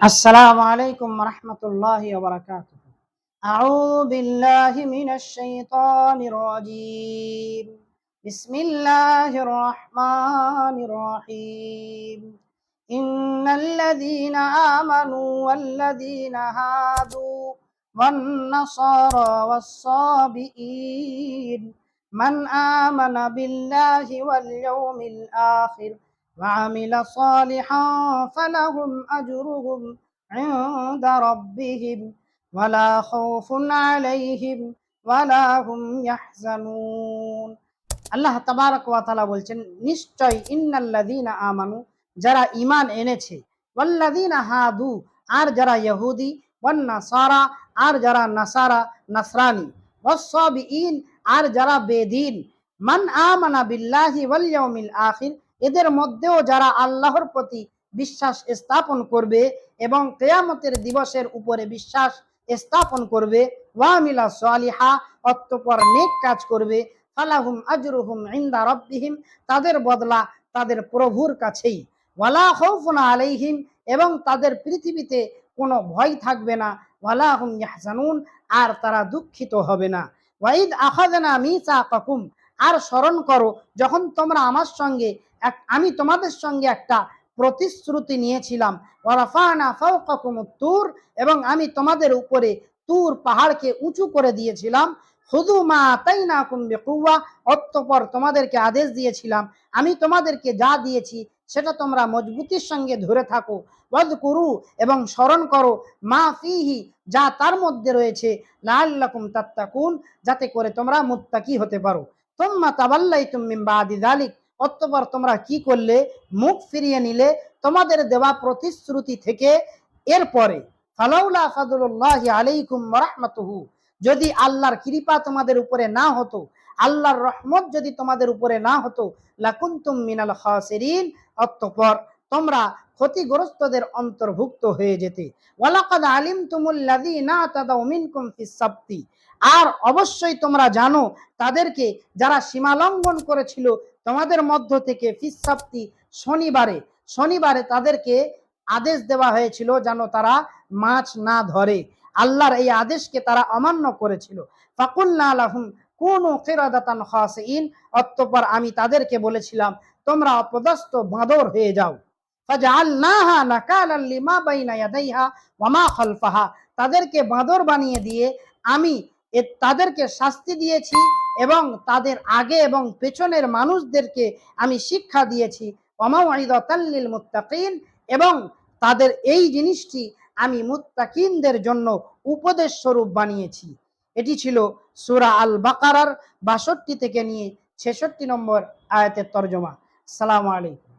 السلام عليكم ورحمة الله وبركاته. أعوذ بالله من الشيطان الرجيم. بسم الله الرحمن الرحيم. إن الذين آمنوا والذين هادوا والنصارى والصابئين من آمن بالله واليوم الآخر وعمل صالحا فلهم أجرهم عند ربهم ولا خوف عليهم ولا هم يحزنون আল্লাহ তাবারক ওয়া তাআলা বলছেন নিশ্চয় ইন্নাল্লাযীনা আমানু যারা ঈমান এনেছে ওয়াল্লাযীনা হাদু আর যারা ইহুদি ওয়ান নাসারা আর যারা নাসারা নাসরানি ওয়াসসাবিঈন আর যারা বেদিন মান আমানা বিল্লাহি ওয়াল ইয়াউমিল আখির এদের মধ্যেও যারা আল্লাহর প্রতি বিশ্বাস স্থাপন করবে এবং কেয়ামতের দিবসের উপরে বিশ্বাস স্থাপন করবে, ওয়ামিলা সালিহা, অতঃপর নেক কাজ করবে, ফালাহুম আজরুহুম ইনদা রাব্বিহিম, তাদের বদলা তাদের প্রভুর কাছেই। ওয়ালা খাউফুন আলাইহিম, এবং তাদের পৃথিবীতে কোনো ভয় থাকবে না, ওয়ালা হুম ইয়াহজানুন, আর তারা দুঃখিত হবে না। ওয়াইদ মিসা মিসাকাকুম, আর স্মরণ করো, যখন তোমরা আমার সঙ্গে আমি তোমাদের সঙ্গে একটা প্রতিশ্রুতি নিয়েছিলাম। তুর এবং আমি তোমাদের উপরে তুর পাহাড়কে উঁচু করে দিয়েছিলাম। হুদু মা তাইনাকুম বিকুওয়া, অতঃপর তোমাদেরকে আদেশ দিয়েছিলাম, আমি তোমাদেরকে যা দিয়েছি সেটা তোমরা মজবুতির সঙ্গে ধরে থাকো। ওয়াদ করু এবং স্মরণ করো, মা ফিহি, যা তার মধ্যে রয়েছে লাল্লাকুম তাত্তাকুন, যাতে করে তোমরা মুত্তাকি হতে পারো। তোম্মা তাবাল্লাইতুম মিন বাদি যালিক অতঃপর তোমরা কি করলে? মুখ ফিরিয়ে নিলে তোমাদের দেওয়া প্রতিশ্রুতি থেকে এরপরে, ফালাউলা ফাদুল্লাহ আলাইকুম রহমতহু, যদি আল্লাহর কৃপা তোমাদের উপরে না হতো, আল্লাহর রহমত যদি তোমাদের উপরে না হতো, লাকুন্তুম মিনাল খাসিরিন, অতঃপর তোমরা ক্ষতিগ্রস্তদের অন্তর্ভুক্ত হয়ে যেতে। ওয়ালাকাদ আলিমতুমুল্লাযীনা তাদাউ মিনকুম ফিস সাবতি। আর অবশ্যই তোমরা জানো, তাদেরকে যারা সীমালঙ্ঘন করেছিল, তোমাদের মধ্য থেকে ফিসাপ্তি শনিবারে শনিবারে তাদেরকে আদেশ দেওয়া হয়েছিল যেন তারা মাছ না ধরে। আল্লাহর এই আদেশকে তারা অমান্য করেছিল। ফাকুল্লা কোন কেরাদাতান খাসিন অতঃপর আমি তাদেরকে বলেছিলাম, তোমরা অপদস্থ বাঁদর হয়ে যাও। লিমা তাদেরকে বাঁদর বানিয়ে দিয়ে আমি তাদেরকে শাস্তি দিয়েছি এবং তাদের আগে এবং পেছনের মানুষদেরকে আমি শিক্ষা দিয়েছি। অমাউইদাতাল্লিল মুত্তাকিন এবং তাদের এই জিনিসটি আমি মুত্তাকিনদের জন্য উপদেশ স্বরূপ বানিয়েছি। এটি ছিল সূরা আল বাকারার বাষট্টি থেকে নিয়ে ছেষট্টি নম্বর আয়াতের তর্জমা। সালাম আলাইকুম।